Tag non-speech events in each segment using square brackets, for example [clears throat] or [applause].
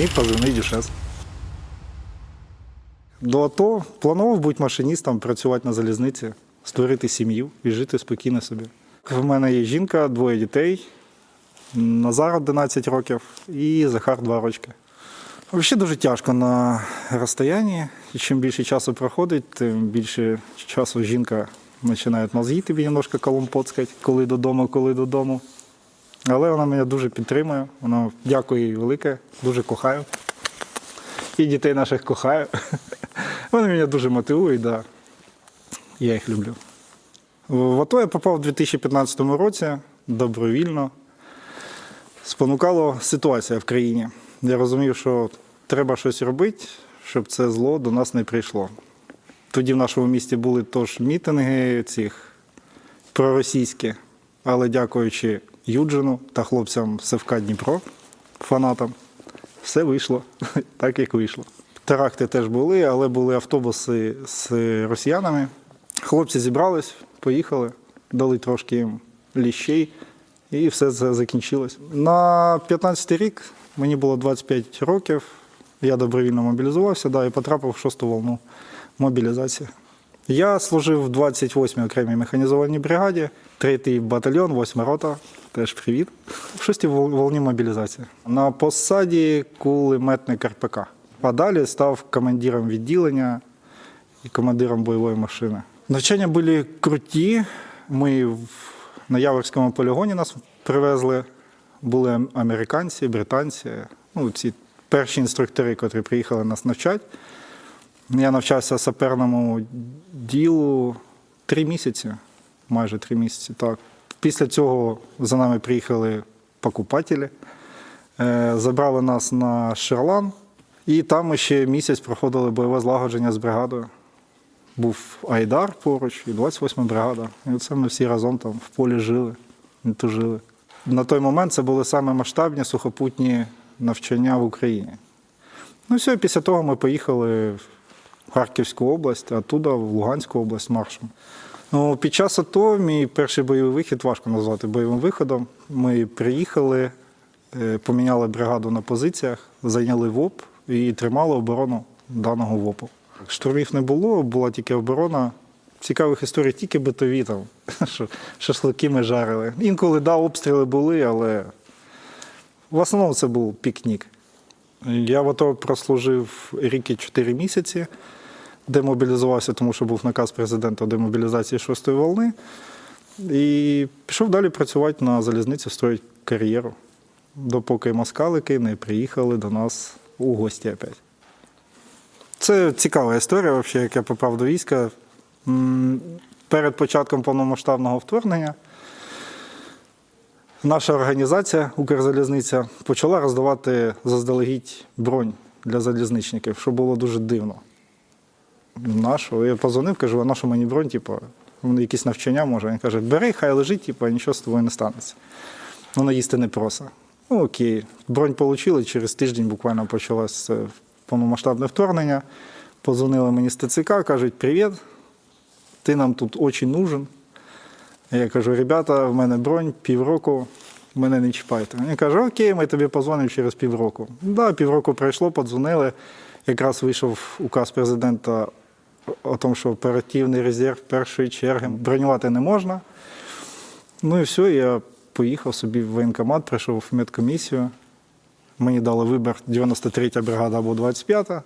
Мій позивний дюшес. До АТО планував бути машиністом, працювати на залізниці, створити сім'ю і жити спокійно собі. В мене є жінка, двоє дітей. Назар 11 років і Захар 2 рочки. Взагалі дуже тяжко на розстоянні. І чим більше часу проходить, тим більше часу жінка починає мозги тобі немножко коломпоцкати, коли додому, коли додому. Але вона мене дуже підтримує. Вона дякую їй велике, дуже кохаю. І дітей наших кохаю. [laughs] Вони мене дуже мотивують, да. я їх люблю. В АТО я попав у 2015 році добровільно. Спонукала ситуація в країні. Я розумів, що треба щось робити, щоб це зло до нас не прийшло. Тоді в нашому місті були тож мітинги цих проросійські, але дякуючи Юджину та хлопцям Севка Дніпро, фанатам, все вийшло [laughs] так, як вийшло. Теракти теж були, але були автобуси з росіянами. Хлопці зібрались, поїхали, дали трошки їм ліщей, і все це закінчилось. На 15-й рік мені було 25 років. Я добровільно мобілізувався да, і потрапив в шосту волну мобілізації. Я служив в 28-й окремій механізованій бригаді, 3-й батальйон, 8 рота. Теж привіт. В шостій вол- волні мобілізації. На посаді кулеметник РПК. А далі став командиром відділення і командиром бойової машини. Навчання були круті. Ми на Яворському полігоні нас привезли. Були американці, британці, ну, ці перші інструктори, котрі приїхали нас навчати. Я навчався саперному ділу три місяці, майже три місяці. Так. Після цього за нами приїхали покупателі, е, забрали нас на Шерлан, і там ми ще місяць проходили бойове злагодження з бригадою. Був Айдар поруч і 28 бригада. І оце ми всі разом там в полі жили, і тужили. На той момент це були саме масштабні сухопутні навчання в Україні. Ну все, після того ми поїхали в Харківську область, а оттуда в Луганську область маршем. Ну, під час АТО мій перший бойовий вихід важко назвати бойовим виходом. Ми приїхали, е, поміняли бригаду на позиціях, зайняли ВОП і тримали оборону даного ВОПу. Штурмів не було, була тільки оборона. Цікавих історій тільки битові там, [laughs] що шашлики ми жарили. Інколи да, обстріли були, але в основному це був пікнік. Я в АТО прослужив рік і 4 місяці, демобілізувався, тому що був наказ президента демобілізації шостої волни. І пішов далі працювати на залізниці, строїть кар'єру, допоки москалики не приїхали до нас у гості опять. Це цікава історія, взагалі, як я попав до війська. Перед початком повномасштабного вторгнення наша організація Укрзалізниця почала роздавати заздалегідь бронь для залізничників, що було дуже дивно. Нашу. Я позвонив, кажу, а нашу мені бронь, типу, вони якісь навчання може. Він каже, бери, хай лежить, типу, нічого з тобою не станеться. Воно їсти не просить. Ну окей, бронь отримали, через тиждень буквально почалося повномасштабне вторгнення. Позвонили мені з ТЦК, кажуть, привіт, ти нам тут дуже нужен. Я кажу, ребята, в мене бронь, півроку, мене не чіпайте. Він каже, окей, ми тобі позвонимо через півроку. Да, півроку пройшло, подзвонили. Якраз вийшов указ президента о тому, що оперативний резерв першої черги бронювати не можна. Ну і все, я поїхав собі в воєнкомат, прийшов в медкомісію. Мені дали вибір 93-я бригада або 25-та.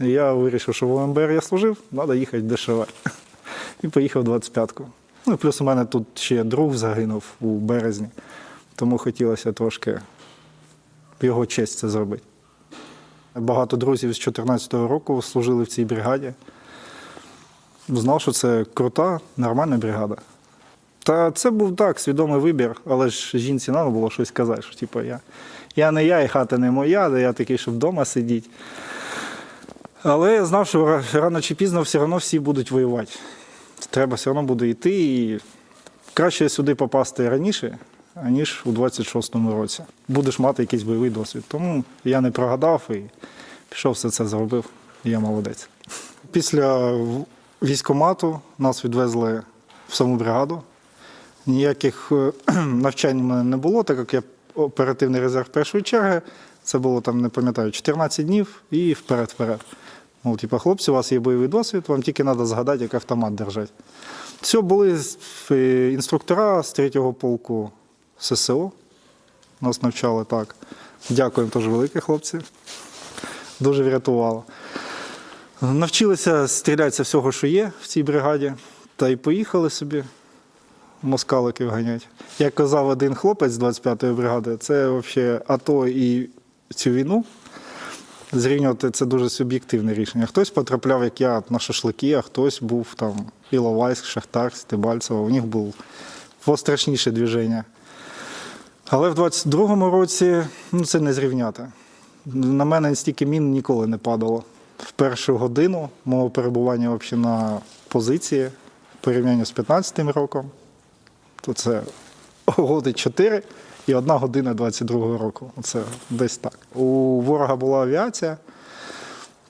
І я вирішив, що в ОМБР я служив, треба їхати дешеве. [laughs] І поїхав 25-ку. Ну і плюс у мене тут ще друг загинув у березні, тому хотілося трошки в його честь це зробити. Багато друзів з 2014 року служили в цій бригаді. Знав, що це крута, нормальна бригада. Та це був так, свідомий вибір, але ж жінці треба було щось казати, що типу, я, я не я, і хата не моя, де я такий, щоб вдома сидіти. Але я знав, що рано чи пізно все одно всі будуть воювати. Треба все одно буде йти. І краще сюди попасти раніше, аніж у 26-му році. Будеш мати якийсь бойовий досвід. Тому я не прогадав і пішов все це зробив. Я молодець. Після в- військкомату нас відвезли в саму бригаду. Ніяких е, [clears throat] навчань в мене не було, так як я оперативний резерв першої черги. Це було там, не пам'ятаю, 14 днів і вперед-вперед. Ну, типу, хлопці, у вас є бойовий досвід, вам тільки треба згадати, як автомат держать. Все, були е, інструктора з 3-го полку ССО. Нас навчали так. Дякуємо теж велике, хлопці. Дуже врятувало. Навчилися стрілятися всього, що є в цій бригаді, та й поїхали собі москаликів ганять. Як казав один хлопець з 25-ї бригади, це взагалі АТО і цю війну. Зрівнювати це дуже суб'єктивне рішення. Хтось потрапляв, як я, на шашлики, а хтось був там Іловайськ, Шахтар, Стебальцево. У них було пострашніше движення. Але в 22-му році ну, це не зрівняти. На мене стільки мін ніколи не падало. В першу годину мого перебування на позиції в порівнянні з 15-м роком, то це годи 4 і одна година 22-го року. Це десь так. У ворога була авіація,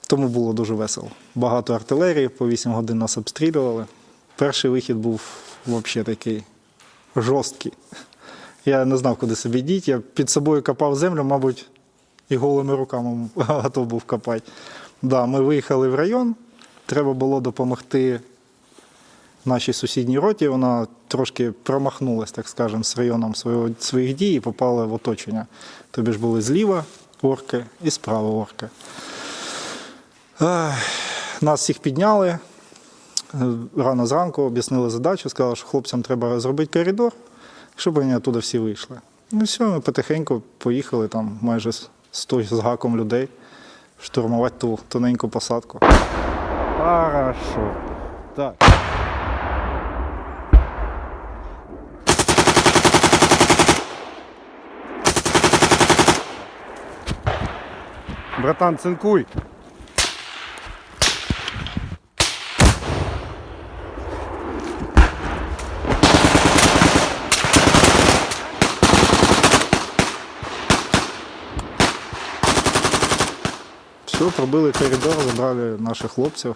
тому було дуже весело. Багато артилерії, по 8 годин нас обстрілювали. Перший вихід був взагалі такий жорсткий. Я не знав, куди собі діти. Я під собою копав землю, мабуть, і голими руками [laughs] готов був копати. Да, ми виїхали в район, треба було допомогти нашій сусідній роті. Вона трошки промахнулася, так скажемо, з районом свого, своїх дій і попала в оточення. Тобі ж були зліва орки і справа орки. Нас всіх підняли. Рано зранку об'яснили задачу, сказали, що хлопцям треба зробити коридор, щоб вони туди всі вийшли. Ну все, ми потихеньку поїхали там майже 100 з гаком людей штурмувати ту тоненьку посадку. Хорошо. Так. Братан, цинкуй. Все, пробили коридор, забрали наших хлопців.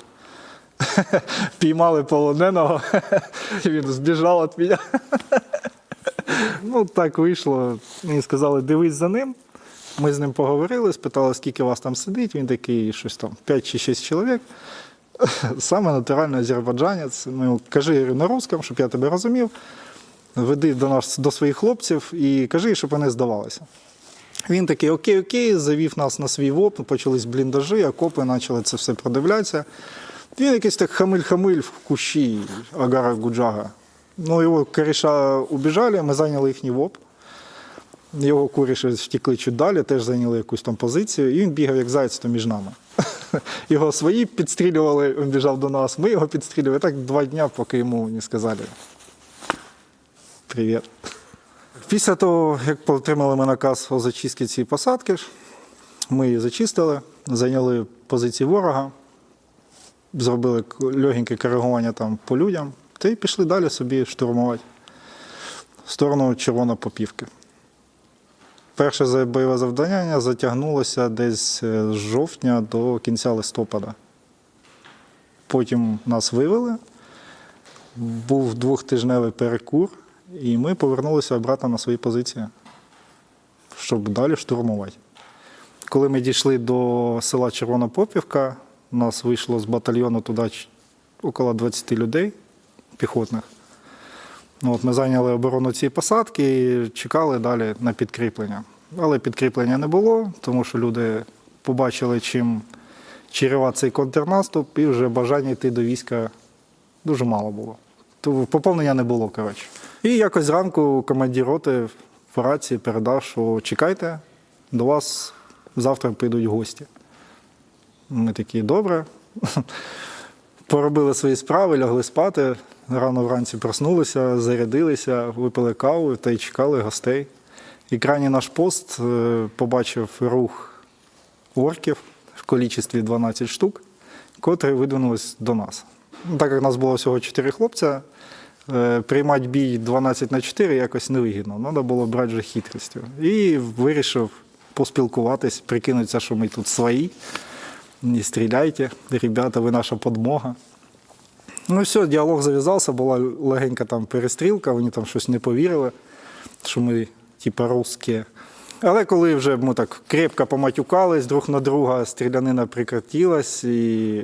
[laughs] Піймали полоненого, і [laughs] він збіжав від мене. [laughs] ну, так вийшло. Мені сказали, дивись за ним. Ми з ним поговорили, спитали, скільки вас там сидить. Він такий, щось там, 5 чи 6 чоловік. Саме натуральний азербайджанець. Йому, кажи на русском, щоб я тебе розумів. Веди до нас до своїх хлопців і кажи, щоб вони здавалися. Він такий окей, окей, завів нас на свій ВОП, почались бліндажі, окопи, почали це все продивлятися. Він якийсь так хамиль-хамиль в кущі Агара Гуджага. Ну, його коріша убіжали, ми зайняли їхній ВОП. Його куріші втекли чуть далі, теж зайняли якусь там позицію, і він бігав як зайць то між нами. [laughs] Його свої підстрілювали, він біжав до нас, ми його підстрілювали. Так два дня, поки йому не сказали. Привіт. Після того, як отримали ми наказ о зачистці цієї посадки, ми її зачистили, зайняли позиції ворога, зробили легеньке коригування там по людям, та й пішли далі собі штурмувати в сторону Червонопопівки. Перше бойове завдання затягнулося десь е, з жовтня до кінця листопада. Потім нас вивели, був двохтижневий перекур, і ми повернулися обратно на свої позиції, щоб далі штурмувати. Коли ми дійшли до села Червона Попівка, нас вийшло з батальйону туди около 20 людей піхотних. Ну, от ми зайняли оборону цієї посадки і чекали далі на підкріплення. Але підкріплення не було, тому що люди побачили, чим чарював цей контрнаступ, і вже бажання йти до війська дуже мало було. То поповнення не було, коротше. І якось зранку командир роти в рації передав, що чекайте, до вас завтра прийдуть гості. Ми такі, добре. [laughs] Поробили свої справи, лягли спати. Рано вранці проснулися, зарядилися, випили каву та й чекали гостей. І крайній наш пост е, побачив рух орків в кількості 12 штук, котрі видвинулись до нас. Так як нас було всього 4 хлопця, приймати бій 12 на 4 якось невигідно. Треба було брати вже хитрістю. І вирішив поспілкуватись, прикинутися, що ми тут свої. Не стріляйте, ребята, ви наша подмога. Ну все, діалог зав'язався, була легенька там перестрілка, вони там щось не повірили, що ми, типа, русські. Але коли вже ми так крепко поматюкались друг на друга, стрілянина прекратилась, і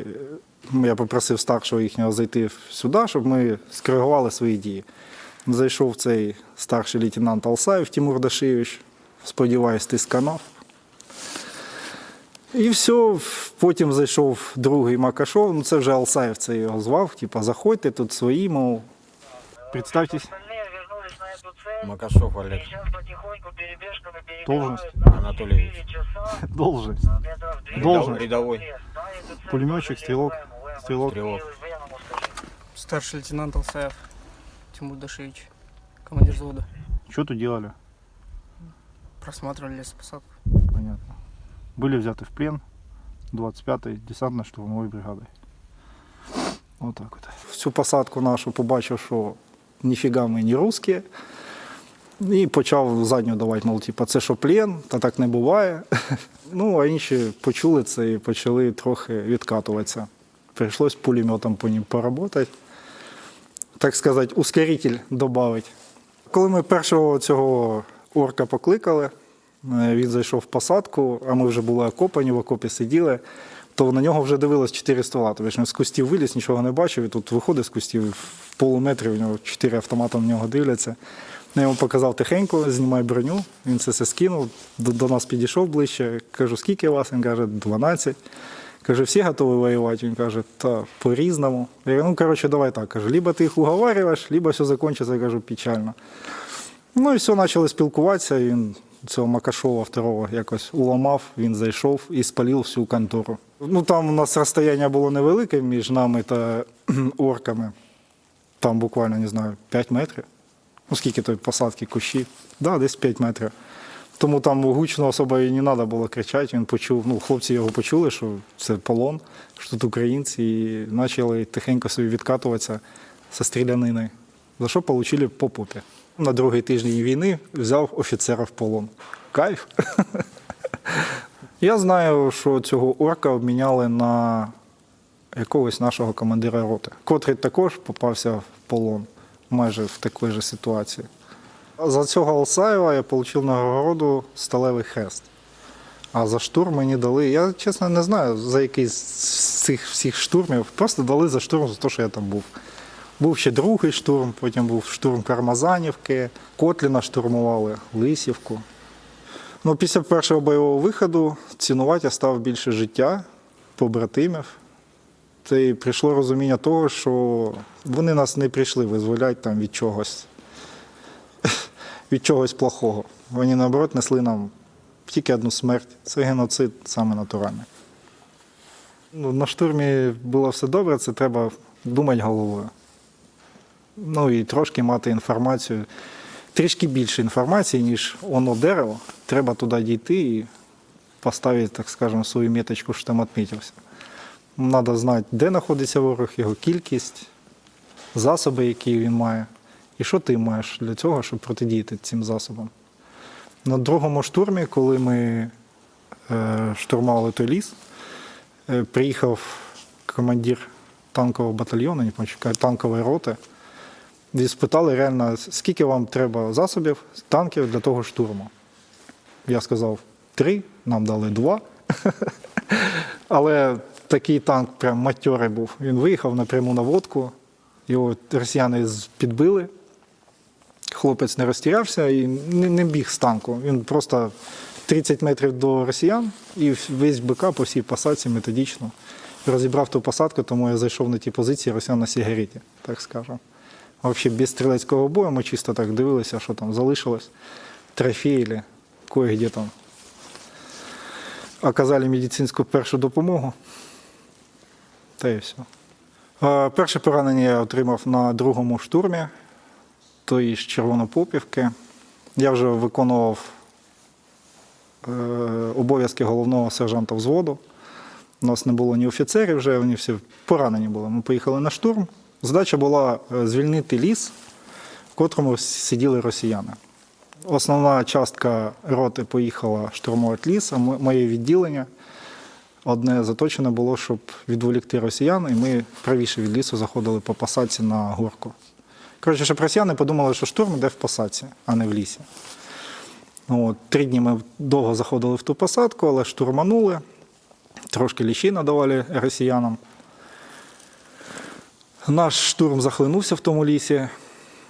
я попросив старшого їхнього зайти сюди, щоб ми скоригували свої дії. Зайшов цей старший лейтенант Алсаєв Тимур Дашевич, сподіваюсь, ти сканав. І все, потім зайшов другий Макашов, ну це вже Алсаєв це його звав, типа заходьте, тут свої, мов. Представтесь. Остальные вернулись на эту цель. Макашов Олег. И сейчас потихоньку перебежками Должность? перебегают на Анатольевич. 4 часа. Должность. Метров 200. Должность. Рядовой. Да, эту цель Пулеметчик, тоже стрелок, ВМ, ВМ. стрелок. Стрелок. Военному скажи. Старший лейтенант Алсаев Тимур Дашевич, командир взвода. Что тут делали? Просматривали лесопосадку. Понятно. Были взяты в плен 25-й десантно-штурмовой бригадой. Вот так вот. Всю посадку нашу побачив, що ніфіга ми не русські. І почав задню давати, мол, типу, це що плен, та так не буває. [laughs] Ну, а інші почули це і почали трохи відкатуватися. Прийшлось пулеметом по ним поработати. Так сказати, ускоритель додати. Коли ми першого цього орка покликали, е, він зайшов в посадку, а ми вже були окопані, в окопі сиділи, то на нього вже дивилось чотири ствола. Тобто він з кустів виліз, нічого не бачив, і тут виходить з кустів в полуметрі, у нього чотири автомати на нього дивляться. Я йому показав тихенько, знімай броню, він це все скинув, до, до нас підійшов ближче. Кажу, скільки вас? Він каже, 12. Кажу, всі готові воювати? Він каже, та по-різному. Я кажу, ну, коротше, давай так. Кажу, либо ти їх уговарюєш, либо все закінчиться, я кажу, печально. Ну і все, почали спілкуватися. Він цього Макашова второго якось уламав, він зайшов і спалив всю контору. Ну там у нас розстояння було невелике між нами та [clears throat] орками. Там буквально, не знаю, 5 метрів. Ну, скільки той посадки кущів? Да, десь 5 метрів. Тому там гучно особо і не треба було кричати. Він почув, ну, хлопці його почули, що це полон, що тут українці, і почали тихенько собі відкатуватися зі стрілянини. За що отримали по попі. На другий тиждень війни взяв офіцера в полон. Кайф. Я знаю, що цього орка обміняли на якогось нашого командира роти, котрий також попався в полон майже в такій же ситуації. За цього Алсаєва я отримав нагороду Сталевий хрест. А за штурм мені дали. Я чесно не знаю, за який з цих всіх штурмів. Просто дали за штурм за те, що я там був. Був ще другий штурм, потім був штурм Кармазанівки, Котліна штурмували, Лисівку. Ну, після першого бойового виходу цінувати я став більше життя, побратимів. Та й прийшло розуміння того, що вони нас не прийшли визволяти там від чогось, від чогось плохого. Вони, наоборот, несли нам тільки одну смерть. Це геноцид саме натуральний. Ну, на штурмі було все добре, це треба думати головою. Ну і трошки мати інформацію, трішки більше інформації, ніж воно дерево. Треба туди дійти і поставити, так скажемо, свою меточку, що там відмітився. Треба знати, де знаходиться ворог, його кількість, засоби, які він має, і що ти маєш для цього, щоб протидіяти цим засобам. На другому штурмі, коли ми е, штурмували той ліс, е, приїхав командир танкового батальйону, не пам'ятаю, танкової роти, і спитали реально, скільки вам треба засобів, танків для того штурму. Я сказав три, нам дали два. [laughs] Але такий танк прям матьорий був. Він виїхав напряму на водку, його росіяни підбили. Хлопець не розтірявся і не, не біг з танку. Він просто 30 метрів до росіян і весь БК по всій посадці методично розібрав ту посадку, тому я зайшов на ті позиції росіян на сигареті, так скажемо. Взагалі без стрілецького бою ми чисто так дивилися, що там залишилось. Трофеї, кое-де там оказали медицинську першу допомогу. Та і все. Е, Перше поранення я отримав на другому штурмі, тої ж Червонопопівки. Я вже виконував е, обов'язки головного сержанта взводу. У нас не було ні офіцерів, вже вони всі поранені були. Ми поїхали на штурм. Задача була е, звільнити ліс, в котрому сиділи росіяни. Основна частка роти поїхала штурмувати ліс, а моє відділення одне заточене було, щоб відволікти росіян, і ми правіше від лісу заходили по посадці на горку. Коротше, щоб росіяни подумали, що штурм йде в посадці, а не в лісі. Ну, От, три дні ми довго заходили в ту посадку, але штурманули. Трошки лічі надавали росіянам. Наш штурм захлинувся в тому лісі.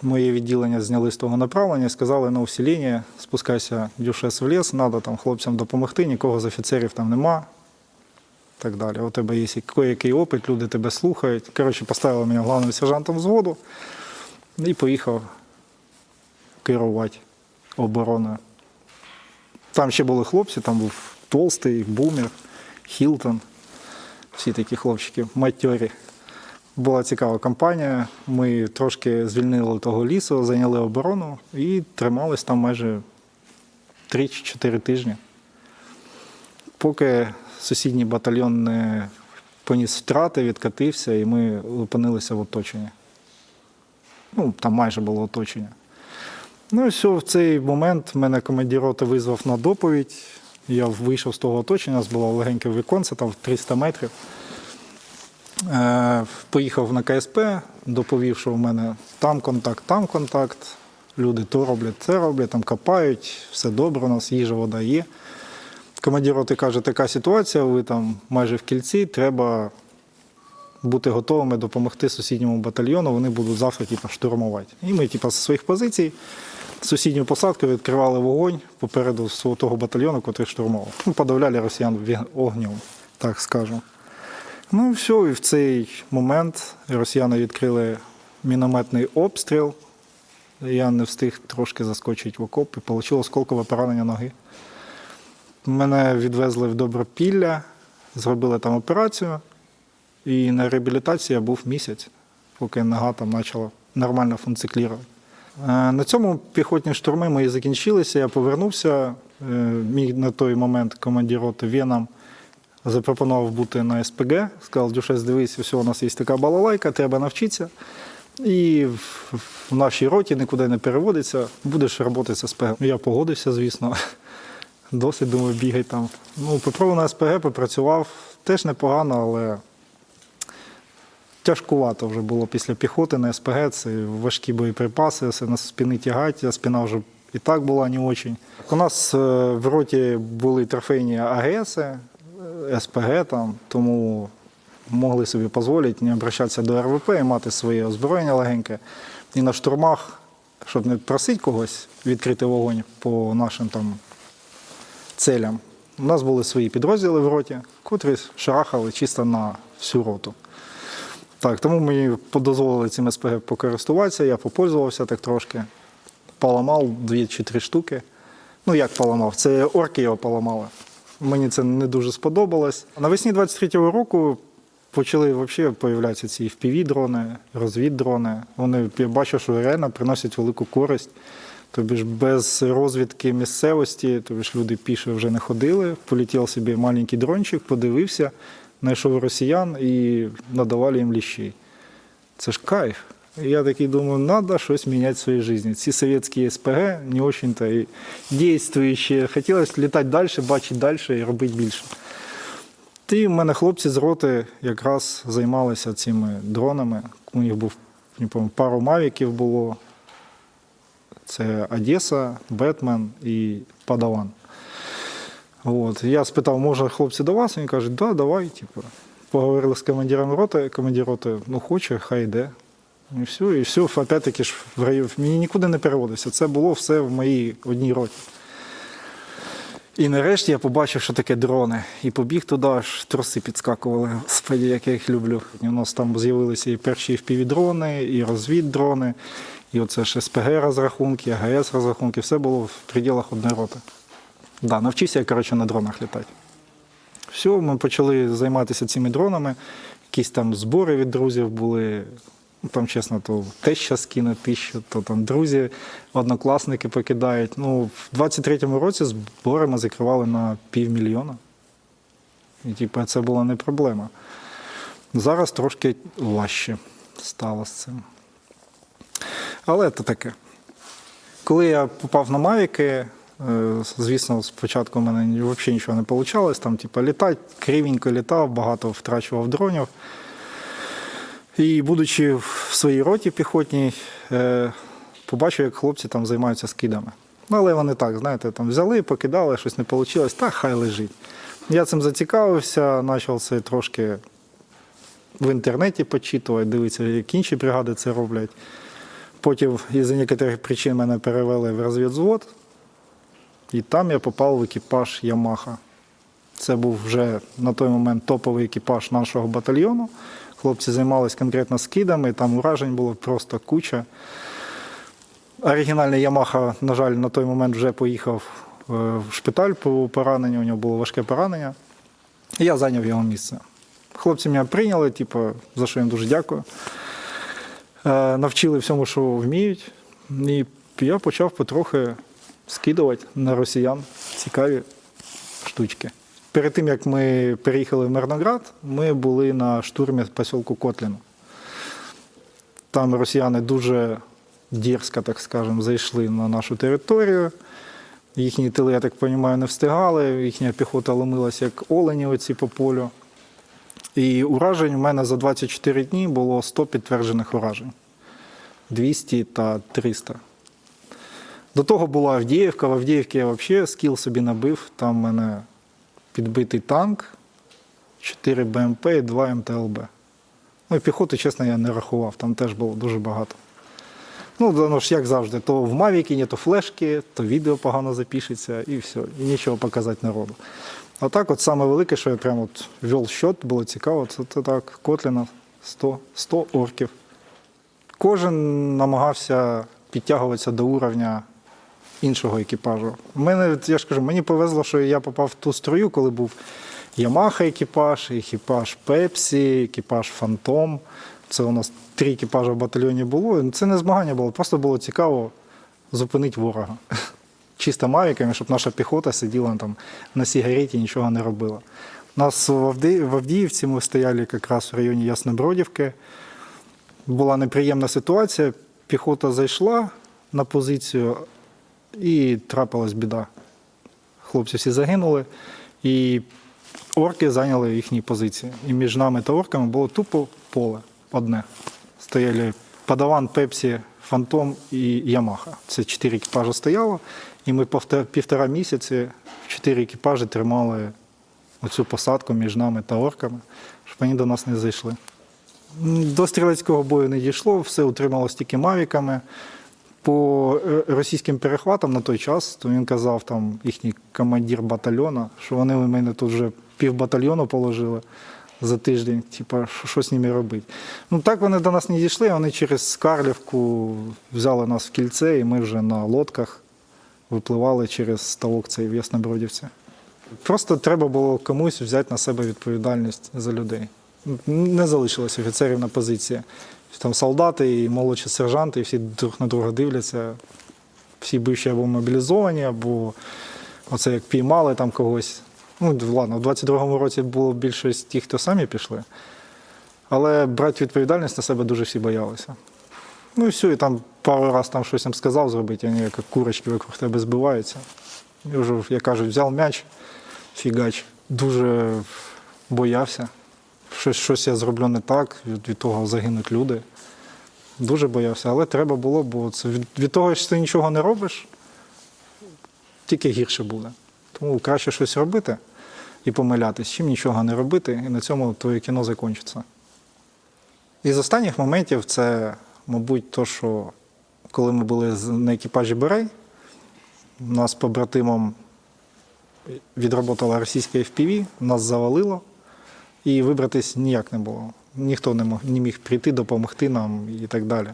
Моє відділення зняли з того направлення і сказали на усіління, спускайся дюшес в ліс, треба там хлопцям допомогти, нікого з офіцерів там нема. Так далі. У тебе є який опит, люди тебе слухають. Коротше, поставили мене головним сержантом взводу і поїхав керувати обороною. Там ще були хлопці, там був Толстий, Бумер, Хілтон, всі такі хлопчики, матьорі. Була цікава кампанія. Ми трошки звільнили того лісу, зайняли оборону і тримались там майже 3-4 тижні. Поки сусідній батальйон не поніс втрати, відкатився, і ми опинилися в оточенні. Ну, там майже було оточення. Ну і все, в цей момент мене командир роти визвав на доповідь. Я вийшов з того оточення, у нас було легеньке віконце, там 300 метрів. Е, поїхав на КСП, доповів, що в мене там контакт, там контакт. Люди то роблять, це роблять, там копають, все добре, у нас їжа, вода є. Командир роти каже, така ситуація, ви там майже в кільці, треба бути готовими допомогти сусідньому батальйону, вони будуть завтра типу, штурмувати. І ми, типу, з своїх позицій сусідню посадку відкривали вогонь попереду свого того батальйону, який штурмував. Ну, подавляли росіян огнем, так скажемо. Ну і все, і в цей момент росіяни відкрили мінометний обстріл. Я не встиг трошки заскочити в окоп і отримав осколкове поранення ноги. Мене відвезли в Добропілля, зробили там операцію, і на реабілітації я був місяць, поки нога там почала нормально функціонувати. Е, На цьому піхотні штурми мої закінчилися. Я повернувся. Е, Мій на той момент командир роти Вєнам запропонував бути на СПГ. Сказав, Дюшес, дивись, все, у нас є така балалайка, треба навчитися. І в, нашій роті нікуди не переводиться, будеш працювати з СПГ. Я погодився, звісно. [laughs] Досить думаю, бігай там. Ну, попробував на СПГ, попрацював. Теж непогано, але тяжкувато вже було після піхоти на СПГ. Це важкі боєприпаси, все на спини тягать, а спина вже і так була не дуже. У нас е, в роті були трофейні АГС, е, СПГ, там, тому могли собі дозволити не обращатися до РВП і мати своє озброєння легеньке. І на штурмах, щоб не просити когось відкрити вогонь по нашим там целям. У нас були свої підрозділи в роті, котрі шарахали чисто на всю роту. Так, тому мені дозволили цим СПГ покористуватися, я попользувався так трошки. Поламав дві чи три штуки. Ну, як поламав? Це орки його поламали. Мені це не дуже сподобалось. Навесні 23-го року почали взагалі появлятися ці FPV-дрони, розвіддрони. Вони, я бачу, що реально приносять велику користь. Тобі ж без розвідки місцевості, тобі ж люди піше вже не ходили. Полетів собі маленький дрончик, подивився, знайшов росіян і надавали їм ліщі. Це ж кайф. І я такий думаю, треба щось міняти в своїй житті. Ці совєтські СПГ не очень-то і дійствуючі. Хотілося літати далі, бачити далі і робити більше. І в мене хлопці з роти якраз займалися цими дронами. У них був не пам'ятаю, пару мавіків було. Це Одеса, Бетмен і Падаван. От. Я спитав, може хлопці до вас? Він каже, да, давай. Типу. Поговорили з командиром роти, командир роти, ну хоче, хай йде. І все, і все, опять-таки ж в район. Мені нікуди не переводився. Це було все в моїй одній роті. І нарешті я побачив, що таке дрони. І побіг туди, аж троси підскакували. Господи, як я їх люблю. І у нас там з'явилися і перші FPV-дрони, і розвіддрони, і оце ж СПГ розрахунки, АГС розрахунки. Все було в пределах одної роти. Да, навчився я, коротше, на дронах літати. Все, ми почали займатися цими дронами. Якісь там збори від друзів були. Ну, Там, чесно, то теща скине тисячу, то там друзі, однокласники покидають. Ну, в 23-му році збори ми закривали на півмільйона. І типу, це була не проблема. Зараз трошки важче стало з цим. Але це таке. Коли я попав на Мавіки, звісно, спочатку в мене взагалі нічого не вийшло. Там, типу, літати, кривенько літав, багато втрачував дронів. І будучи в своїй роті піхотній, е, побачив, як хлопці там займаються скидами. Ну, але вони так, знаєте, там взяли, покидали, щось не вийшло, та хай лежить. Я цим зацікавився, почав це трошки в інтернеті почитувати, дивитися, як інші бригади це роблять. Потім із некоторих причин мене перевели в розвідзвод, і там я попав в екіпаж Ямаха. Це був вже на той момент топовий екіпаж нашого батальйону. Хлопці займалися конкретно скидами, там уражень було просто куча. Оригінальний Ямаха, на жаль, на той момент вже поїхав е, в шпиталь по пораненню, у нього було важке поранення. І я зайняв його місце. Хлопці мене прийняли, типу, за що їм дуже дякую. Е, Навчили всьому, що вміють. І я почав потрохи скидувати на росіян цікаві штучки. Перед тим, як ми переїхали в Мирноград, ми були на штурмі посілку Котліну. Там росіяни дуже дерзко, так скажемо, зайшли на нашу територію. Їхні тили, я так розумію, не встигали, їхня піхота ломилася як олені оці по полю. І уражень у мене за 24 дні було 100 підтверджених уражень. 200 та 300. До того була Авдіївка. В Авдіївці я взагалі скіл собі набив. Там в мене підбитий танк, 4 БМП і 2 МТЛБ. Ну і піхоти, чесно, я не рахував, там теж було дуже багато. Ну, воно ж як завжди, то в Мавіки, то флешки, то відео погано запишеться і все, і нічого показати народу. А так, от саме велике, що я прямо от ввел счет, було цікаво, це, це так, Котліна 100, 100 орків. Кожен намагався підтягуватися до уровня іншого екіпажу. Мене, я ж кажу, мені повезло, що я попав в ту струю, коли був Ямаха екіпаж, екіпаж Пепсі, екіпаж Фантом. Це у нас три екіпажі в батальйоні було. Це не змагання було, просто було цікаво зупинити ворога. [laughs] Чисто мавіками, щоб наша піхота сиділа там на сигареті і нічого не робила. У нас в Авдіївці ми стояли якраз в районі Яснобродівки. Була неприємна ситуація. Піхота зайшла на позицію і трапилась біда. Хлопці всі загинули, і орки зайняли їхні позиції. І між нами та орками було тупо поле одне. Стояли Падаван, Пепсі, Фантом і Ямаха. Це чотири екіпажі стояло, і ми півтора місяці в чотири екіпажі тримали оцю посадку між нами та орками, щоб вони до нас не зайшли. До стрілецького бою не дійшло, все утрималось тільки мавіками. По е, російським перехватам на той час, то він казав, там їхній командир батальйону, що вони у мене тут вже пів батальйону положили за тиждень, типа, що з ними робити. Ну так вони до нас не дійшли, вони через Скарлівку взяли нас в кільце, і ми вже на лодках випливали через ставок цей в Яснобродівці. Просто треба було комусь взяти на себе відповідальність за людей. Не залишилось офіцерів на позиції. Там солдати і молодші сержанти, і всі друг на друга дивляться. Всі бивші або мобілізовані, або оце як піймали там когось. Ну, ладно, в 22-му році було більшість тих, хто самі пішли. Але брати відповідальність на себе дуже всі боялися. Ну і все, і там пару разів там щось їм сказав зробити, вони як курочки вокруг тебе збиваються. І вже, як кажуть, взяв м'яч, фігач. Дуже боявся. Щось, щось я зроблю не так, від, від того загинуть люди. Дуже боявся, але треба було, бо це від, від того, що ти нічого не робиш, тільки гірше буде. Тому краще щось робити і помилятись, чим нічого не робити, і на цьому твоє кіно закінчиться. Із останніх моментів це, мабуть, то, що коли ми були на екіпажі Берей, нас побратимом відработала російська FPV, нас завалило, і вибратись ніяк не було. Ніхто не мог, не міг прийти, допомогти нам і так далі.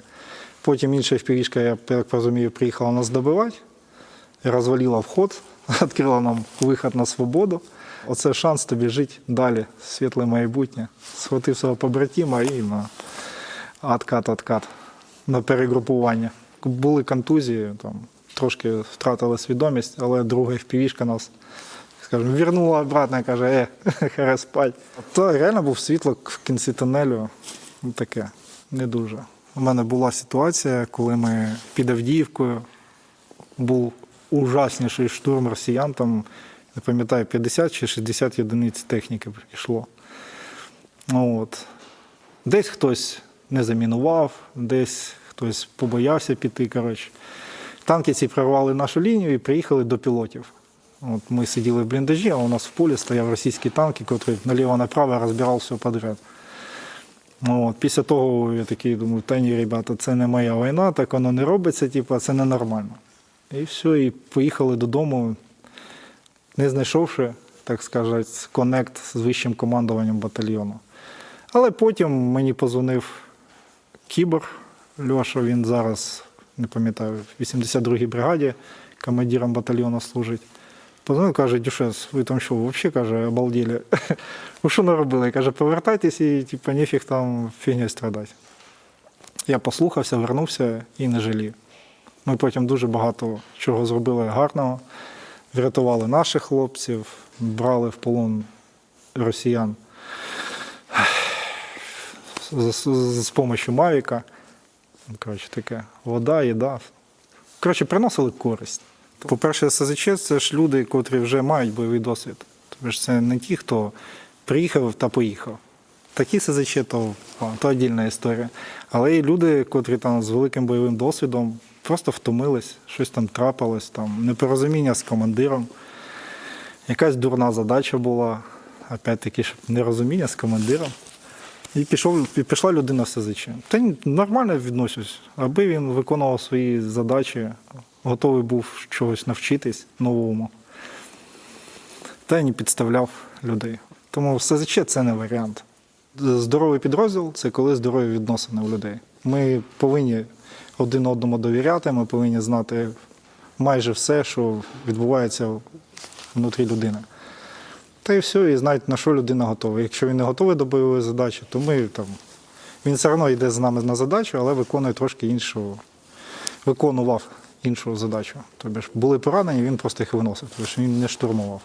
Потім інша FPV, я так розумію, приїхала нас добивати, розвалила вход, [laughs] відкрила нам вихід на свободу. Оце шанс тобі жити далі, світле майбутнє. Схватив свого побратима і на откат, откат, на перегрупування. Були контузії, там, трошки втратили свідомість, але друга FPV нас, скажімо, вернула обратно каже, е, [laughs] харе спать. То реально був світло в кінці тунелю. Ну, Таке, не дуже. У мене була ситуація, коли ми під Авдіївкою був ужасніший штурм росіян, там, не пам'ятаю, 50 чи 60 одиниць техніки прийшло. От. Десь хтось не замінував, десь хтось побоявся піти. Коротше. Танки ці прорвали нашу лінію і приїхали до пілотів. От ми сиділи в бліндажі, а у нас в полі стояв російський танк, який наліво-направо розбирав все подряд. Ну, після того я такий думаю, та ні, ребята, це не моя війна, так воно не робиться, типу, це ненормально. І все, і поїхали додому, не знайшовши, так сказати, конект з вищим командуванням батальйону. Але потім мені позвонив Кібор Льоша, він зараз, не пам'ятаю, в 82-й бригаді командиром батальйону служить. Позвонив, каже, Дюшес, ви там що, взагалі, каже, обалділи. Ви [laughs] що наробили? Каже, повертайтесь і типу, ніфіг там фігня страдати. Я послухався, вернувся і не жалів. Ми потім дуже багато чого зробили гарного. Врятували наших хлопців, брали в полон росіян [sighs] з, з, з допомогою Мавіка. Коротше, таке, вода, їда. Коротше, приносили користь. По-перше, СЗЧ це ж люди, котрі вже мають бойовий досвід. Тобто це не ті, хто приїхав та поїхав. Такі СЗЧ то, то віддільна історія. Але і люди, котрі там з великим бойовим досвідом, просто втомились, щось там трапилось, там непорозуміння з командиром. Якась дурна задача була, опять-таки, щоб нерозуміння з командиром. І пішов, пішла людина в СЗЧ. Та нормально відношусь, аби він виконував свої задачі, готовий був чогось навчитись новому. Та й не підставляв людей. Тому СЗЧ це не варіант. Здоровий підрозділ це коли здорові відносини у людей. Ми повинні один одному довіряти, ми повинні знати майже все, що відбувається внутрі людини. Та і все, і знають, на що людина готова. Якщо він не готовий до бойової задачі, то ми там. Він все одно йде з нами на задачу, але виконує трошки іншу, виконував іншу задачу. Тобто ж були поранені, він просто їх виносив. тому що він не штурмував.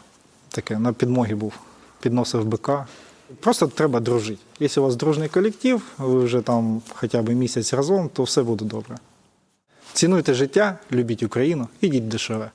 Таке на підмогі був, підносив БК. Просто треба дружити. Якщо у вас дружний колектив, ви вже там хоча б місяць разом, то все буде добре. Цінуйте життя, любіть Україну, ідіть дешеве.